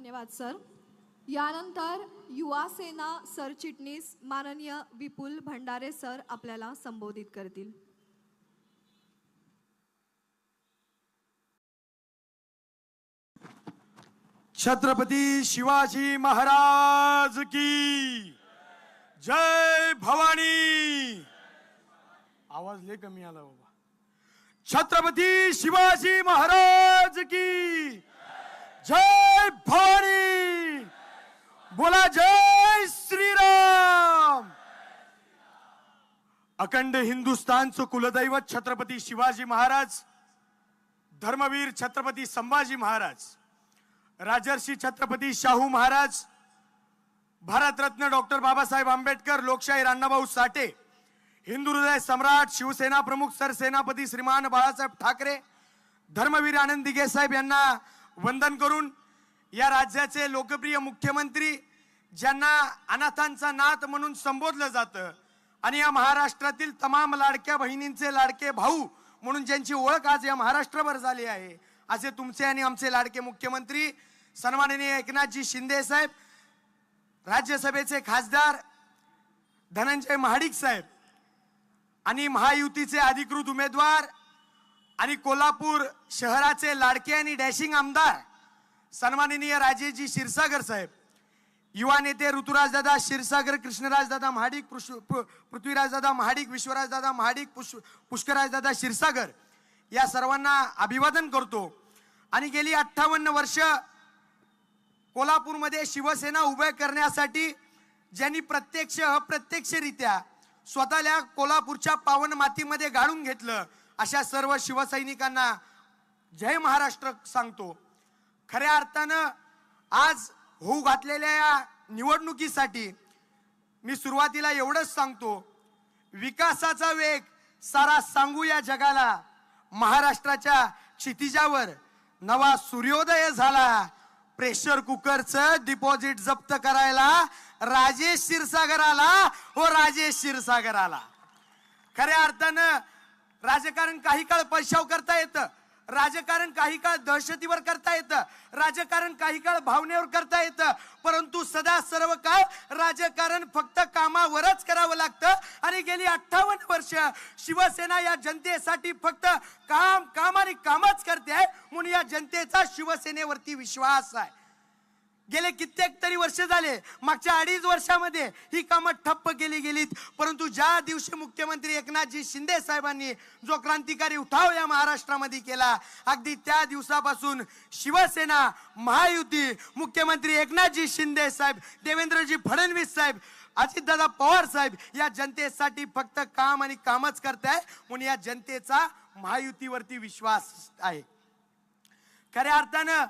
धन्यवाद सर. यानंतर युवा सेना सरचिटणीस माननीय विपुल भंडारे सर आपल्याला संबोधित करतील. छत्रपती शिवाजी महाराज की जय भवानी. आवाज लय कमी आला बाबा. छत्रपती शिवाजी महाराज की जय भवानी बोला जय श्रीराम! अखंड हिंदुस्थानचं कुलदैवत छत्रपती शिवाजी महाराज धर्मवीर छत्रपती संभाजी महाराज राजर्षी छत्रपती शाहू महाराज भारतरत्न डॉक्टर बाबासाहेब आंबेडकर लोकशाही अण्णाभाऊ साठे हिंदू हृदय सम्राट शिवसेना प्रमुख सरसेनापती श्रीमान बाळासाहेब ठाकरे धर्मवीर आनंद दिघे साहेब यांना वंदन करून या राज्याचे लोकप्रिय मुख्यमंत्री ज्यांना अनाथांचा नाथ म्हणून संबोधलं जातं आणि या महाराष्ट्रातील तमाम लाडक्या बहिणींचे लाडके भाऊ म्हणून ज्यांची ओळख आज या महाराष्ट्रभर झाली आहे. असे तुमचे आणि आमचे लाडके मुख्यमंत्री सन्माननीय एकनाथजी शिंदे साहेब राज्यसभेचे खासदार धनंजय महाडिक साहेब आणि महायुतीचे अधिकृत उमेदवार आणि कोल्हापूर शहराचे लाडके आणि डॅशिंग आमदार सन्माननीय राजेशजी क्षीरसागर साहेब युवा नेते ऋतुराजदादा क्षीरसागर कृष्णराजदादा महाडिक पृश- पृ- पृथ्वीराजदादा महाडिक विश्वराजदादा महाडिक पुष पुष्कराजदादा क्षीरसागर या सर्वांना अभिवादन करतो. आणि गेली अठ्ठावन्न वर्ष कोल्हापूरमध्ये शिवसेना उभ्या करण्यासाठी ज्यांनी प्रत्यक्ष अप्रत्यक्षरित्या स्वतःला कोल्हापूरच्या पावन मातीमध्ये गाळून घेतलं अशा सर्व शिवसैनिकांना जय महाराष्ट्र सांगतो. खऱ्या अर्थानं आज होऊ घातलेल्या या निवडणुकीसाठी मी सुरुवातीला एवढंच सांगतो विकासाचा वेग सारा सांगू या जगाला. महाराष्ट्राच्या क्षितिजावर नवा सूर्योदय झाला. प्रेशर कुकरचं डिपॉझिट जप्त करायला राजेश क्षीरसागर आला हो राजेश क्षीरसागर आला खऱ्या अर्थानं राजकारण काही काळ पैशाव करता येतं राजकारण काही काळ दहशतीवर करता येतं. राजकारण काही काळ भावनेवर करता येतं. परंतु सदा सर्व काळ राजकारण फक्त कामावरच करावं लागतं. आणि गेली अठ्ठावन्न वर्ष शिवसेना या जनतेसाठी फक्त काम काम आणि कामच करते म्हणून या जनतेचा शिवसेनेवरती विश्वास आहे. गेले कित्येक तरी वर्ष झाले. मागच्या अडीच वर्षामध्ये ही कामं ठप्प केली गेलीत. परंतु ज्या दिवशी मुख्यमंत्री एकनाथजी शिंदे साहेबांनी जो क्रांतिकारी उठाव या महाराष्ट्रामध्ये केला अगदी त्या दिवसापासून शिवसेना महायुती मुख्यमंत्री एकनाथजी शिंदे साहेब देवेंद्रजी फडणवीस साहेब अजितदादा पवार साहेब या जनतेसाठी फक्त काम आणि कामच करताय. म्हणून या जनतेचा महायुतीवरती विश्वास आहे. खऱ्या अर्थानं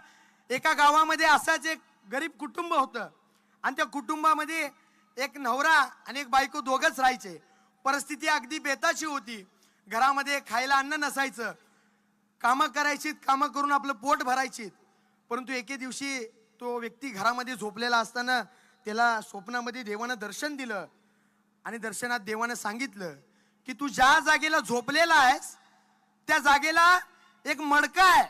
एका गावामध्ये असाच एक गरीब कुटुंब होतं. आणि त्या कुटुंबामध्ये एक नवरा आणि एक बायको दोघंच राहायचे. परिस्थिती अगदी बेताची होती. घरामध्ये खायला अन्न नसायचं. कामं करायचीत कामं करून आपलं पोट भरायचीत. परंतु एके दिवशी तो व्यक्ती घरामध्ये झोपलेला असताना त्याला स्वप्नामध्ये देवानं दर्शन दिलं. आणि दर्शनात देवानं सांगितलं की तू ज्या जागेला झोपलेला आहेस त्या जागेला एक मडका आहे.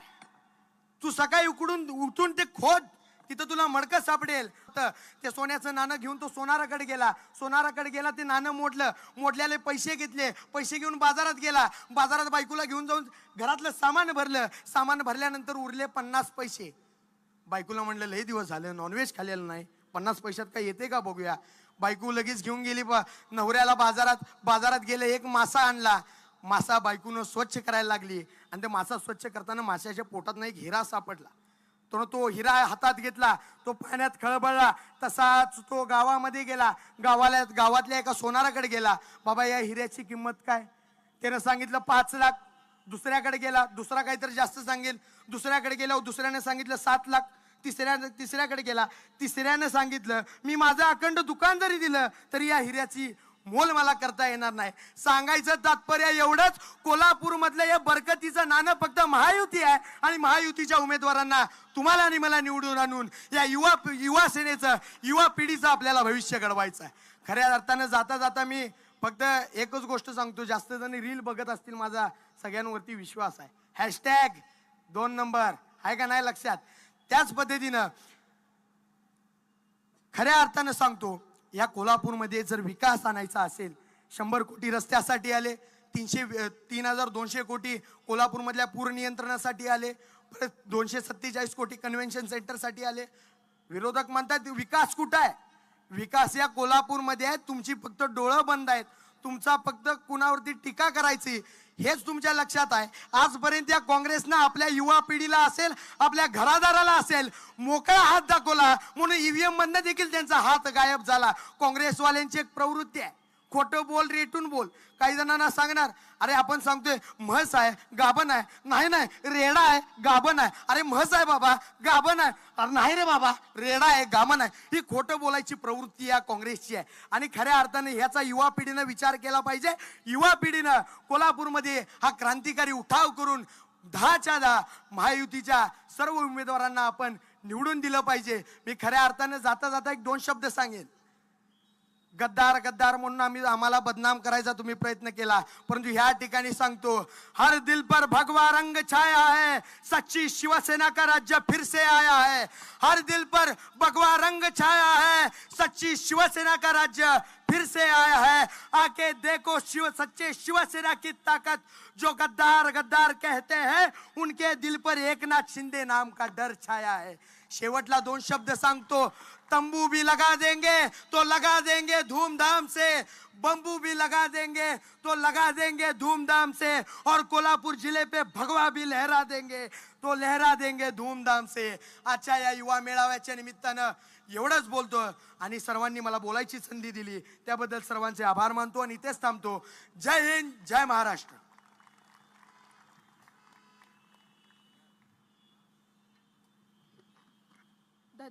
तू सकाळी उकडून उठून ते खोद. तिथं तुला मडकं सापडेल. तर ते सोन्याचं नाणं घेऊन तो सोनाराकडे गेला. सोनाराकडे गेला ते नाणं मोडलं. मोडल्याले पैसे घेतले. पैसे घेऊन बाजारात गेला. बाजारात बायकोला घेऊन जाऊन घरातलं सामान भरलं. सामान भरल्यानंतर उरले पन्नास पैसे. बायकोला म्हणलं लई दिवस झाले नॉनव्हेज खाल्लेलं नाही. पन्नास पैशात काय येते का बघूया? बायको लगेच घेऊन गेली बा नवऱ्याला बाजारात बाजारात गेले एक मासा आणला. मासा बायकोनं स्वच्छ करायला लागली. आणि ते मासा स्वच्छ करताना माशाच्या पोटात नाही घेरा सापडला. तो तो हिरा हातात घेतला तो पाण्यात खळबळला तसाच तो गावामध्ये गेला. गावाला गावातल्या एका सोनाराकडे गेला. बाबा या हिऱ्याची किंमत काय? त्यानं सांगितलं पाच लाख. दुसऱ्याकडे गेला दुसरा काहीतरी जास्त सांगेल. दुसऱ्याकडे गेला दुसऱ्याने सांगितलं सात लाख. तिसऱ्या तिसऱ्याकडे गेला. तिसऱ्यानं सांगितलं मी माझं अखंड दुकान जरी दिलं तरी या हिऱ्याची मोल मला करता येणार नाही. सांगायचं तात्पर्य एवढंच कोल्हापूरमधलं या बरकतीचं नाणं फक्त महायुती आहे आणि महायुतीच्या उमेदवारांना तुम्हाला आणि मला निवडून आणून या युवा युवा सेनेचं युवा पिढीचं आपल्याला भविष्य घडवायचं आहे. खऱ्या अर्थानं जाता जाता मी फक्त एकच गोष्ट सांगतो जास्त जण रील बघत असतील माझा सगळ्यांवरती विश्वास आहे. हॅशटॅग दोन नंबर आहे का नाही लक्षात? त्याच पद्धतीनं खऱ्या अर्थानं सांगतो या कोल्हापूरमध्ये जर विकास आणायचा असेल शंभर कोटी रस्त्यासाठी आले तीनशे तीन हजार दोनशे कोटी कोल्हापूरमधल्या पूर नियंत्रणासाठी आले परत दोनशे सत्तेचाळीस कोटी कन्व्हेन्शन सेंटरसाठी आले. विरोधक म्हणतात विकास कुठं आहे? विकास या कोल्हापूरमध्ये आहे. तुमची फक्त डोळं बंद आहेत. तुमचा फक्त कुणावरती टीका करायची? हेच तुमच्या लक्षात आहे. आजपर्यंत या काँग्रेसनं आपल्या युवा पिढीला असेल आपल्या घरादाराला असेल मोकळा हात दाखवला. म्हणून ईव्हीएम मधनं देखील त्यांचा हात गायब झाला. काँग्रेसवाल्यांची एक प्रवृत्ती आहे. खोटं बोल रेटून बोल. काही जणांना सांगणार अरे आपण सांगतोय म्हस आहे गाभण आहे. नाही नाही रेडा आहे गाभण आहे. अरे म्हस आहे बाबा गाभण आहे. अरे नाही रे बाबा रेडा आहे गाभण आहे. ही खोटं बोलायची प्रवृत्ती या काँग्रेसची आहे. आणि खऱ्या अर्थाने ह्याचा युवा पिढीनं विचार केला पाहिजे. युवा पिढीनं कोल्हापूरमध्ये हा क्रांतिकारी उठाव करून दहाच्या दहा महायुतीच्या सर्व उमेदवारांना आपण निवडून दिलं पाहिजे. मी खऱ्या अर्थाने जाता जाता एक दोन शब्द सांगेन. गद्दार गद्दार म्हणून आम्ही आम्हाला बदनाम करायचा तुम्ही प्रयत्न केला. परंतु ह्या ठिकाणी सांगतो हर दिल पर भगवा रंग छाया है सच्ची शिवसेना का राज्य फिर से आया है. हर दिल पर भगवा रंग छाया है सच्ची शिवसेना का राज्य फिर से आया है. आके देखो शिव सच्चे शिवसेना की ताकत जो गद्दार गद्दार कहते हैं उनके दिल पर एकनाथ शिंदे नाम का डर छाया है. शेवटला दोन शब्द सांगतो. तंबू भी लगा देंगे तो लगा देंगे धूमधाम से. बंबू भी लगा देंगे तो लगा देंगे धूमधाम से. और कोल्हापुर जिले पे भगवा भी लहरा देंगे तो लहरा देंगे धूमधाम से. आजच्या या युवा मेळाव्याच्या निमित्तानं एवढंच बोलतो. आणि सर्वांनी मला बोलायची संधी दिली. त्याबद्दल सर्वांचे आभार मानतो आणि इथेच थांबतो. जय हिंद जय महाराष्ट्र.